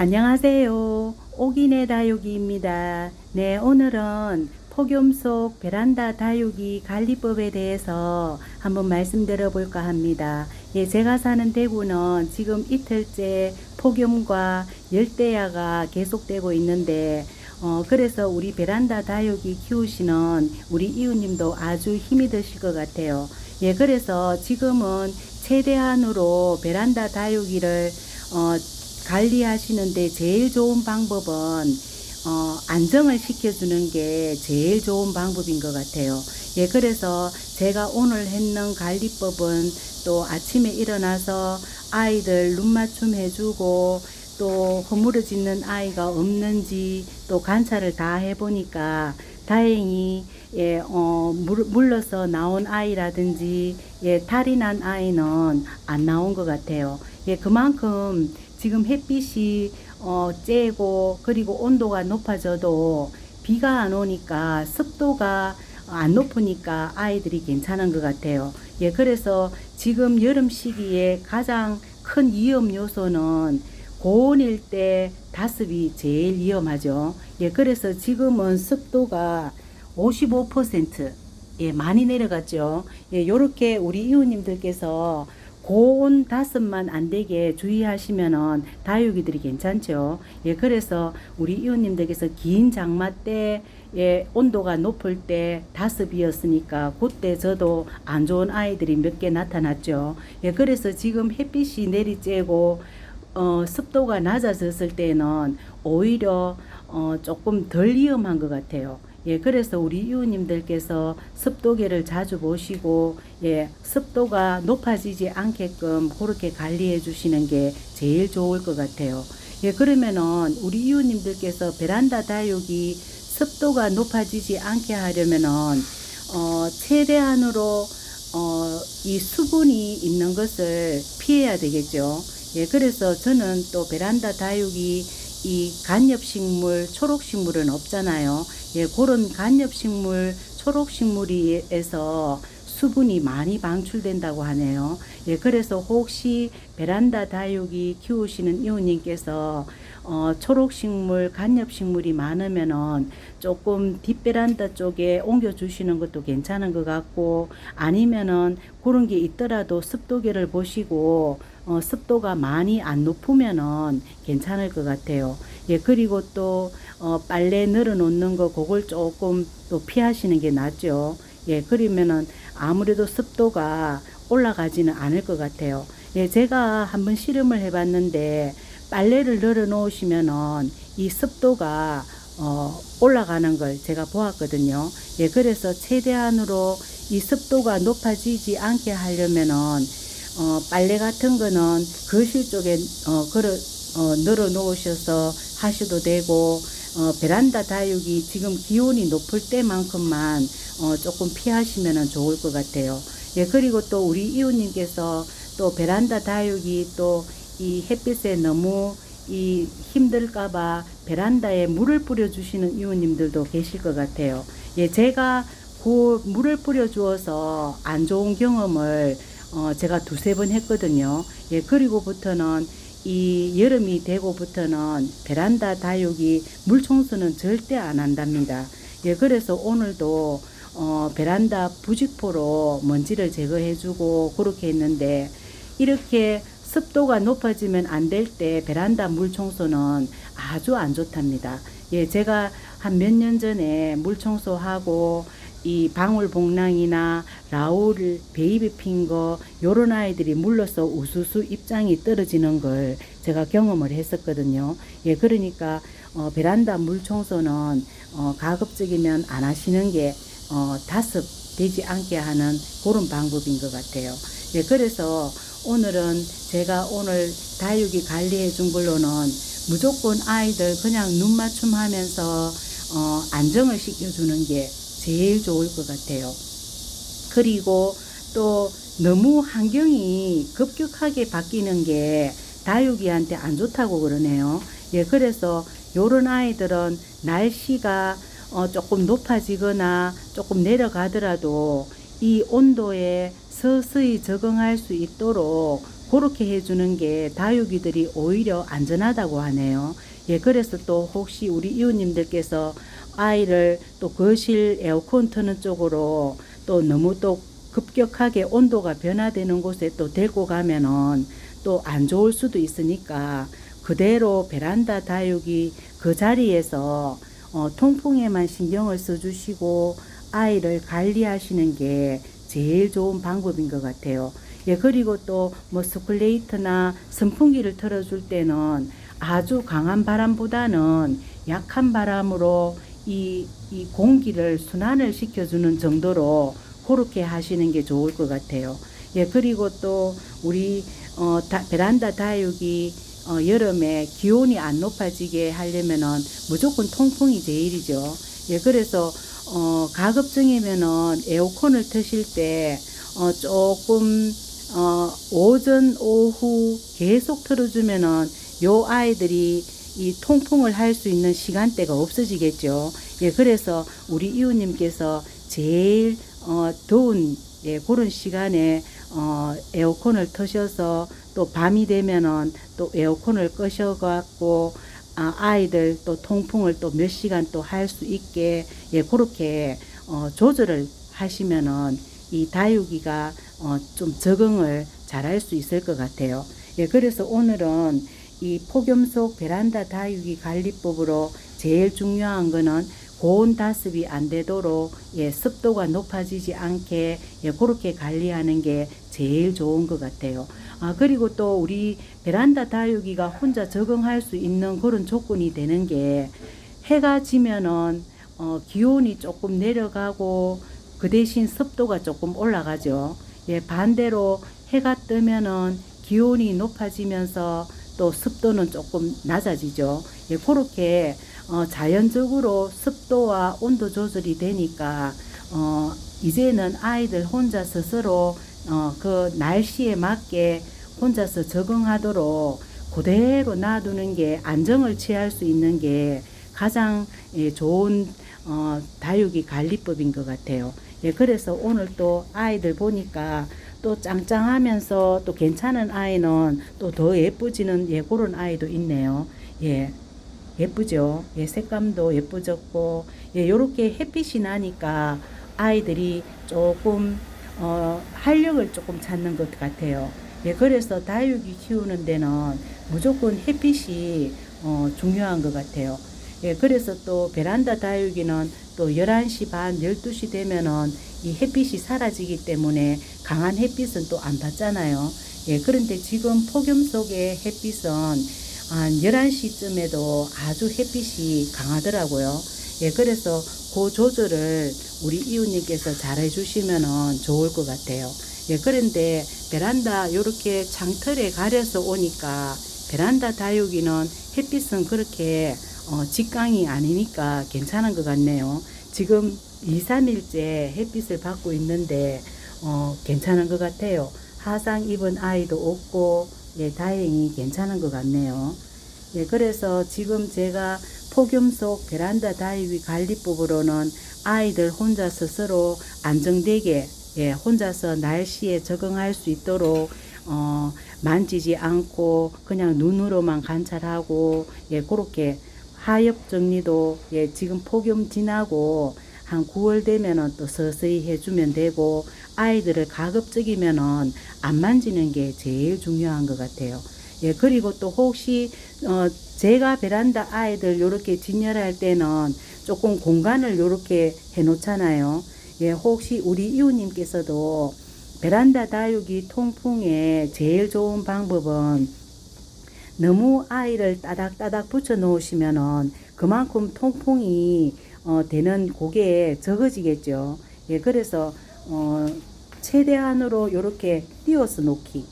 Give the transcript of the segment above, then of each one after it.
안녕하세요. 오기네 다육이입니다. 네, 오늘은 폭염 속 베란다 다육이 관리법에 대해서 한번 말씀드려 볼까 합니다. 예, 제가 사는 대구는 지금 이틀째 폭염과 열대야가 계속되고 있는데, 어, 그래서 우리 베란다 다육이 키우시는 우리 이웃님도 아주 힘이 드실 것 같아요. 예, 그래서 지금은 최대한으로 베란다 다육이를 어, 관리하시는데 제일 좋은 방법은 어, 안정을 시켜주는 게 제일 좋은 방법인 것 같아요. 예, 그래서 제가 오늘 했는 관리법은 또 아침에 일어나서 아이들 눈 맞춤 해주고 또 허물어지는 아이가 없는지 또 관찰을 다 해보니까 다행히 예, 어, 물, 물러서 나온 아이라든지 예, 탈이 난 아이는 안 나온 것 같아요. 예, 그만큼 지금 햇빛이 어, 째고 그리고 온도가 높아져도 비가 안 오니까 습도가 안 높으니까 아이들이 괜찮은 것 같아요. 예, 그래서 지금 여름 시기에 가장 큰 위험 요소는 고온일 때 다습이 제일 위험하죠. 예, 그래서 지금은 습도가 55% 예, 많이 내려갔죠. 예, 요렇게 우리 이웃님들께서 고온 다습만 안 되게 주의하시면은 다육이들이 괜찮죠. 예, 그래서 우리 이웃님들께서 긴 장마 때 예, 온도가 높을 때 다습이었으니까 그때 저도 안 좋은 아이들이 몇 개 나타났죠. 예, 그래서 지금 햇빛이 내리쬐고 어, 습도가 낮아졌을 때는 오히려 어, 조금 덜 위험한 것 같아요. 예, 그래서 우리 이웃님들께서 습도계를 자주 보시고, 예, 습도가 높아지지 않게끔 그렇게 관리해 주시는 게 제일 좋을 것 같아요. 예, 그러면은 우리 이웃님들께서 베란다 다육이 습도가 높아지지 않게 하려면은, 어, 최대한으로, 어, 이 수분이 있는 것을 피해야 되겠죠. 예, 그래서 저는 또 베란다 다육이 이 간엽식물, 초록식물은 없잖아요. 예, 그런 간엽식물, 초록식물이에서 수분이 많이 방출된다고 하네요. 예, 그래서 혹시 베란다 다육이 키우시는 이웃님께서 어, 초록식물, 간엽식물이 많으면은 조금 뒷베란다 쪽에 옮겨주시는 것도 괜찮은 것 같고 아니면은 그런 게 있더라도 습도계를 보시고 어, 습도가 많이 안 높으면은 괜찮을 것 같아요. 예, 그리고 또 어, 빨래 늘어놓는 거 그걸 조금 또 피하시는 게 낫죠. 예, 그러면은 아무래도 습도가 올라가지는 않을 것 같아요. 예, 제가 한번 실험을 해봤는데 빨래를 널어 놓으시면은 이 습도가 어, 올라가는 걸 제가 보았거든요. 예, 그래서 최대한으로 이 습도가 높아지지 않게 하려면은 어, 빨래 같은 거는 거실 쪽에 어, 걸어 어, 널어 놓으셔서 하셔도 되고 어, 베란다 다육이 지금 기온이 높을 때만큼만 어, 조금 피하시면 좋을 것 같아요. 예, 그리고 또 우리 이웃님께서 또 베란다 다육이 또 이 햇빛에 너무 이 힘들까봐 베란다에 물을 뿌려주시는 이웃님들도 계실 것 같아요. 예, 제가 그 물을 뿌려주어서 안 좋은 경험을 어, 제가 두세 번 했거든요. 예, 그리고부터는 이 여름이 되고부터는 베란다 다육이 물 청소는 절대 안 한답니다. 예, 그래서 오늘도 어, 베란다 부직포로 먼지를 제거해주고 그렇게 했는데 이렇게 습도가 높아지면 안 될 때 베란다 물 청소는 아주 안 좋답니다. 예, 제가 한 몇 년 전에 물 청소하고 이 방울복랑이나 라울 베이비 핑거 요런 아이들이 물러서 우수수 입장이 떨어지는 걸 제가 경험을 했었거든요. 예, 그러니까 어, 베란다 물 청소는 어, 가급적이면 안 하시는 게 어, 다습 되지 않게 하는 그런 방법인 것 같아요. 예, 그래서 오늘은 제가 오늘 다육이 관리해 준 걸로는 무조건 아이들 그냥 눈 맞춤 하면서 어, 안정을 시켜주는 게 제일 좋을 것 같아요. 그리고 또 너무 환경이 급격하게 바뀌는 게 다육이한테 안 좋다고 그러네요. 예, 그래서 요런 아이들은 날씨가 어, 조금 높아지거나 조금 내려가더라도 이 온도에 서서히 적응할 수 있도록 그렇게 해주는 게 다육이들이 오히려 안전하다고 하네요. 예, 그래서 또 혹시 우리 이웃님들께서 아이를 또 거실 에어컨 트는 쪽으로 또 너무 또 급격하게 온도가 변화되는 곳에 또 데리고 가면은 또 안 좋을 수도 있으니까 그대로 베란다 다육이 그 자리에서 어, 통풍에만 신경을 써주시고 아이를 관리하시는 게 제일 좋은 방법인 것 같아요. 예, 그리고 또 뭐 스쿨레이트나 선풍기를 틀어줄 때는 아주 강한 바람보다는 약한 바람으로 이, 이 공기를 순환을 시켜주는 정도로 그렇게 하시는 게 좋을 것 같아요. 예, 그리고 또 우리 어, 다, 베란다 다육이 어, 여름에 기온이 안 높아지게 하려면은 무조건 통풍이 제일이죠. 예, 그래서 어, 가급적이면은 에어컨을 트실 때 어, 조금 어, 오전 오후 계속 틀어주면은 요 아이들이 이 통풍을 할 수 있는 시간대가 없어지겠죠. 예, 그래서 우리 이웃님께서 제일 어, 더운 예, 그런 시간에 어, 에어컨을 터셔서 또 밤이 되면은 또 에어컨을 끄셔갖고 아, 아이들 또 통풍을 또 몇 시간 또 할 수 있게 예, 그렇게 어, 조절을 하시면은 이 다육이가 어, 좀 적응을 잘 할 수 있을 것 같아요. 예, 그래서 오늘은 이 폭염 속 베란다 다육이 관리법으로 제일 중요한 거는 고온 다습이 안 되도록 예, 습도가 높아지지 않게 예, 그렇게 관리하는 게 제일 좋은 것 같아요. 아, 그리고 또 우리 베란다 다육이가 혼자 적응할 수 있는 그런 조건이 되는 게 해가 지면은 어, 기온이 조금 내려가고 그 대신 습도가 조금 올라가죠. 예, 반대로 해가 뜨면은 기온이 높아지면서 또 습도는 조금 낮아지죠. 예, 그렇게 어, 자연적으로 습도와 온도 조절이 되니까 어, 이제는 아이들 혼자 스스로 어, 그 날씨에 맞게 혼자서 적응하도록 그대로 놔두는 게 안정을 취할 수 있는 게 가장 예, 좋은 어, 다육이 관리법인 것 같아요. 예, 그래서 오늘 또 아이들 보니까 또 짱짱하면서 또 괜찮은 아이는 또 더 예쁘지는 예, 그런 아이도 있네요. 예. 예쁘죠? 예, 색감도 예쁘졌고, 예, 요렇게 햇빛이 나니까 아이들이 조금, 어, 활력을 조금 찾는 것 같아요. 예, 그래서 다육이 키우는 데는 무조건 햇빛이, 어, 중요한 것 같아요. 예, 그래서 또 베란다 다육이는 또 11시 반, 12시 되면은 이 햇빛이 사라지기 때문에 강한 햇빛은 또 안 받잖아요. 예, 그런데 지금 폭염 속의 햇빛은 한 11시쯤에도 아주 햇빛이 강하더라고요. 예, 그래서 그 조절을 우리 이웃님께서 잘 해주시면 좋을 것 같아요. 예, 그런데 베란다 요렇게 창틀에 가려서 오니까 베란다 다육이는 햇빛은 그렇게 어, 직강이 아니니까 괜찮은 것 같네요. 지금 2, 3일째 햇빛을 받고 있는데 어, 괜찮은 것 같아요. 하상 입은 아이도 없고 예, 다행히 괜찮은 것 같네요. 예, 그래서 지금 제가 폭염 속 베란다 다육이 관리법으로는 아이들 혼자 스스로 안정되게 예, 혼자서 날씨에 적응할 수 있도록 어, 만지지 않고 그냥 눈으로만 관찰하고 예, 그렇게 하엽 정리도 예, 지금 폭염 지나고 한 9월 되면은 또 서서히 해주면 되고 아이들을 가급적이면은 안 만지는 게 제일 중요한 것 같아요. 예, 그리고 또 혹시, 어, 제가 베란다 아이들 요렇게 진열할 때는 조금 공간을 요렇게 해 놓잖아요. 예, 혹시 우리 이웃님께서도 베란다 다육이 통풍에 제일 좋은 방법은 너무 아이를 따닥따닥 붙여 놓으시면은 그만큼 통풍이 어, 되는 고개에 적어지겠죠. 예, 그래서 어, 최대한으로 이렇게 띄워서 놓기.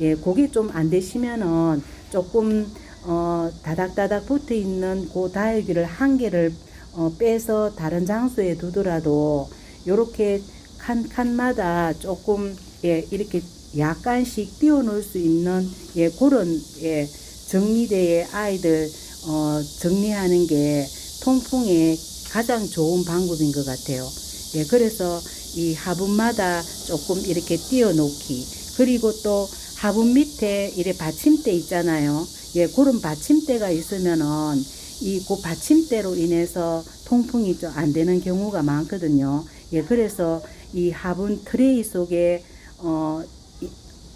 예, 그게 좀안 되시면은 조금 어, 다닥다닥 붙어 있는 그 다육이를 한 개를 어, 빼서 다른 장소에 두더라도 요렇게 칸 칸마다 조금 예, 이렇게 약간씩 띄워 놓을 수 있는 예, 그런 예, 정리대의 아이들 어, 정리하는 게 통풍에 가장 좋은 방법인 것 같아요. 예, 그래서 이 화분마다 조금 이렇게 띄워 놓기. 그리고 또 화분 밑에 이래 받침대 있잖아요. 예, 그런 받침대가 있으면은 이그 받침대로 인해서 통풍이 좀 안 되는 경우가 많거든요. 예, 그래서 이 화분 트레이 속에 어이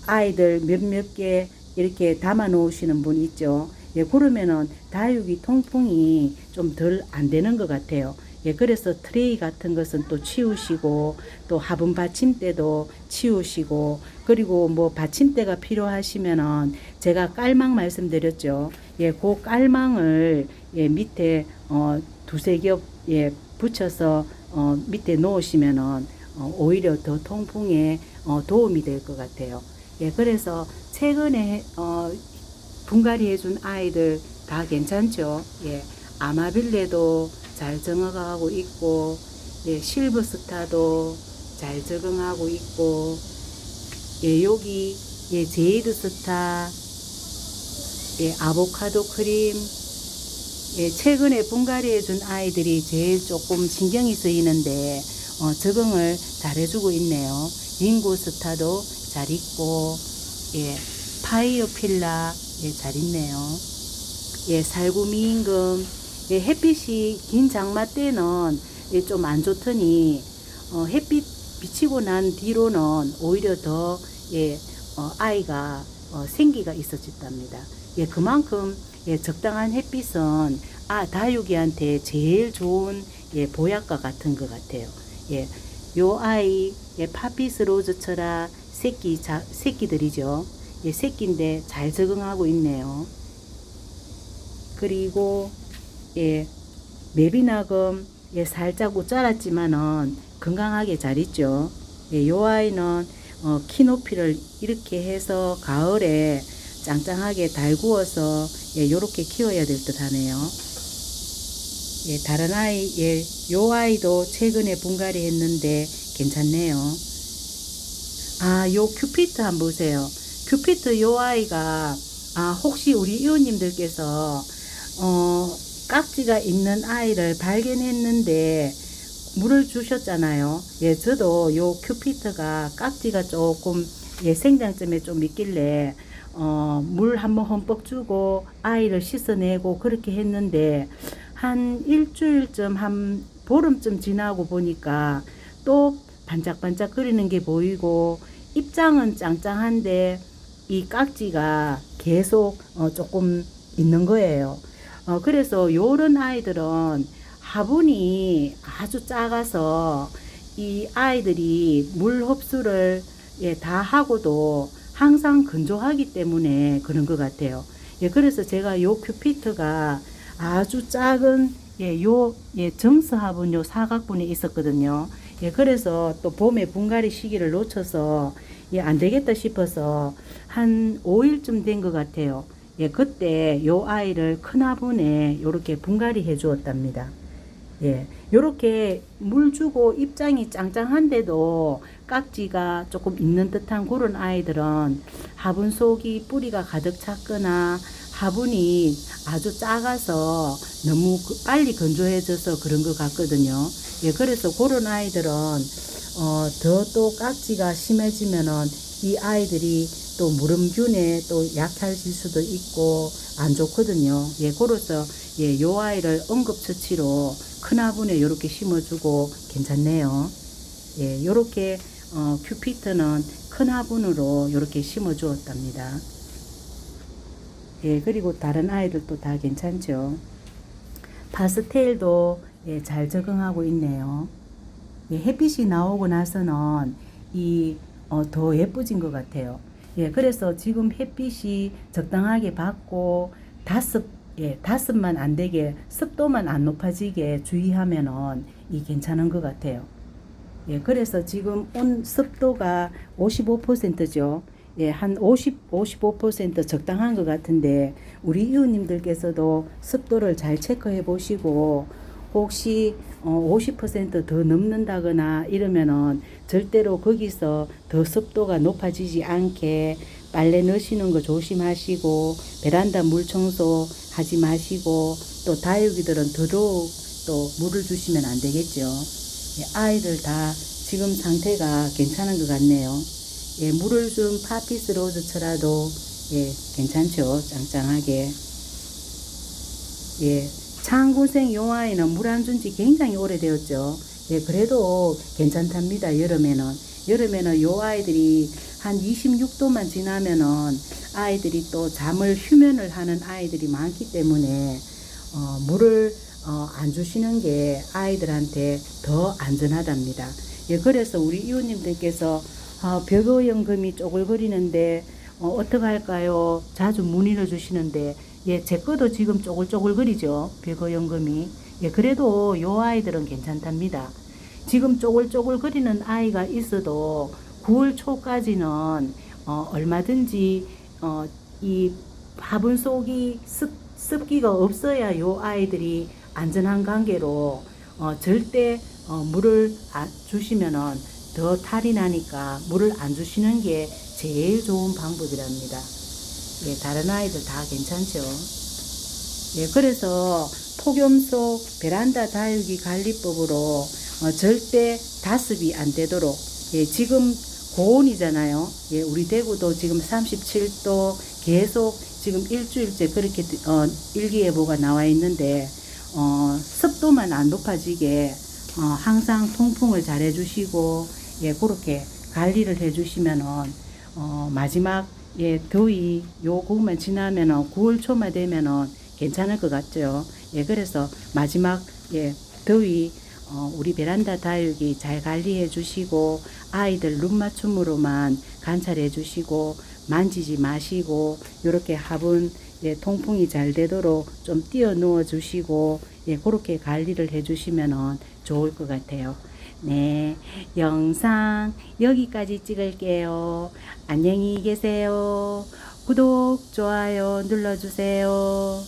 아이들 몇몇 개 이렇게 담아 놓으시는 분 있죠. 예, 그러면은 다육이 통풍이 좀 덜 안 되는 것 같아요. 예, 그래서 트레이 같은 것은 또 치우시고 또 화분 받침대도 치우시고 그리고 뭐 받침대가 필요하시면은 제가 깔망 말씀드렸죠. 예, 그 깔망을 예, 밑에 어 두세 겹 예, 붙여서 어 밑에 놓으시면은 어, 오히려 더 통풍에 어, 도움이 될 것 같아요. 예, 그래서 최근에 어, 분갈이 해준 아이들 다 괜찮죠. 예, 아마빌레도 잘 적응하고 있고, 예, 실버스타도 잘 적응하고 있고, 예, 여기 예, 제이드 스타, 예, 아보카도 크림, 예, 최근에 분갈이 해 준 아이들이 제일 조금 신경이 쓰이는데 어, 적응을 잘 해주고 있네요. 링고 스타도 잘 있고, 예, 파이어 필라 예, 잘 있네요. 예, 살구미 임금 예, 햇빛이 긴 장마 때는 예, 좀 안 좋더니 어, 햇빛 비치고 난 뒤로는 오히려 더 예, 어, 아이가 어, 생기가 있어졌답니다. 예, 그만큼 예, 적당한 햇빛은 아 다육이한테 제일 좋은 예, 보약과 같은 것 같아요. 예, 요 아이 예, 파피스 로즈처라 새끼 자, 새끼들이죠. 예, 새끼인데 잘 적응하고 있네요. 그리고 예, 메비나금 예, 살짝 웃자랐지만은 건강하게 잘 있죠. 예, 요 아이는 어, 키 높이를 이렇게 해서 가을에 짱짱하게 달구어서 예, 요렇게 키워야 될 듯 하네요. 예, 다른 아이, 예, 요 아이도 최근에 분갈이 했는데 괜찮네요. 아, 요 큐피트 한번 보세요. 큐피트 요 아이가, 아, 혹시 우리 이웃님들께서, 어, 깍지가 있는 아이를 발견했는데, 물을 주셨잖아요. 예, 저도 요 큐피트가 깍지가 조금, 예, 생장점에 좀 있길래, 어, 물 한번 흠뻑 주고, 아이를 씻어내고, 그렇게 했는데, 한 일주일쯤, 한 보름쯤 지나고 보니까, 또 반짝반짝 거리는 게 보이고, 입장은 짱짱한데, 이 깍지가 계속 어, 조금 있는 거예요. 어, 그래서 요런 아이들은 화분이 아주 작아서 이 아이들이 물 흡수를 예, 다 하고도 항상 건조하기 때문에 그런 것 같아요. 예, 그래서 제가 요 큐피트가 아주 작은 예, 요 예, 화분 요 사각분이 있었거든요. 예, 그래서 또 봄에 분갈이 시기를 놓쳐서 예, 안 되겠다 싶어서 한 5일쯤 된 것 같아요. 예, 그때 요 아이를 큰 화분에 요렇게 분갈이 해 주었답니다. 예, 요렇게 물 주고 입장이 짱짱한데도 깍지가 조금 있는 듯한 그런 아이들은 화분 속이 뿌리가 가득 찼거나 화분이 아주 작아서 너무 그- 빨리 건조해져서 그런 것 같거든요. 예, 그래서 그런 아이들은 어, 더 또 깍지가 심해지면은 이 아이들이 또 무름균에 또 약해질 수도 있고 안 좋거든요. 예, 그래서 예, 요 아이를 응급처치로 큰 화분에 요렇게 심어주고 괜찮네요. 예, 요렇게 어, 큐피트는 큰 화분으로 요렇게 심어 주었답니다. 예, 그리고 다른 아이들도 다 괜찮죠. 파스텔도 예, 잘 적응하고 있네요. 예, 햇빛이 나오고 나서는 이, 어, 더 예뻐진 것 같아요. 예, 그래서 지금 햇빛이 적당하게 받고 다습, 예, 다습만 안 되게 습도만 안 높아지게 주의하면은 이 괜찮은 것 같아요. 예, 그래서 지금 온 습도가 55%죠. 예, 한 50, 55% 적당한 것 같은데, 우리 이웃님들께서도 습도를 잘 체크해 보시고, 혹시 어, 50%더 넘는다거나 이러면은 절대로 거기서 더 습도가 높아지지 않게 빨래 넣으시는 거 조심하시고, 베란다 물 청소 하지 마시고, 또 다육이들은 더더욱 또 물을 주시면 안 되겠죠. 예, 아이들 다 지금 상태가 괜찮은 것 같네요. 예, 물을 준 파피스 로즈처라도 예, 괜찮죠. 짱짱하게. 예, 요 아이는 물 안 준 지 굉장히 오래되었죠. 예, 그래도 괜찮답니다. 여름에는. 여름에는 요 아이들이 한 26도만 지나면은 아이들이 또 잠을 휴면을 하는 아이들이 많기 때문에 어, 물을 어, 안 주시는 게 아이들한테 더 안전하답니다. 예, 그래서 우리 이웃님들께서 어, 벽의연금이 쪼글거리는데 어, 어떻게 할까요? 자주 문의를 주시는데 예, 제 거도 지금 쪼글쪼글거리죠. 벽의연금이. 예, 그래도 요 아이들은 괜찮답니다. 지금 쪼글쪼글거리는 아이가 있어도 9월 초까지는 어, 얼마든지 어, 이 화분 속이 습, 습기가 없어야 요 아이들이 안전한 관계로 어, 절대 어, 물을 안 주시면은 더 탈이 나니까 물을 안 주시는 게 제일 좋은 방법이랍니다. 예, 다른 아이들 다 괜찮죠. 예, 그래서 폭염 속 베란다 다육이 관리법으로 어, 절대 다습이 안 되도록 예, 지금 고온이잖아요. 예, 우리 대구도 지금 37도 계속 지금 일주일째 그렇게 어, 일기예보가 나와 있는데 어, 습도만 안 높아지게 어, 항상 통풍을 잘 해주시고 예, 그렇게 관리를 해주시면은 어, 마지막 예, 더위 요 그것만 지나면은 9월 초만 되면은 괜찮을 것 같죠. 예, 그래서 마지막 예, 더위 어, 우리 베란다 다육이 잘 관리해 주시고 아이들 눈 맞춤으로만 관찰해 주시고 만지지 마시고 요렇게 화분 예, 통풍이 잘 되도록 좀 띄워 누워 주시고 예, 그렇게 관리를 해 주시면은 좋을 것 같아요. 네, 영상 여기까지 찍을게요. 안녕히 계세요. 구독, 좋아요 눌러주세요.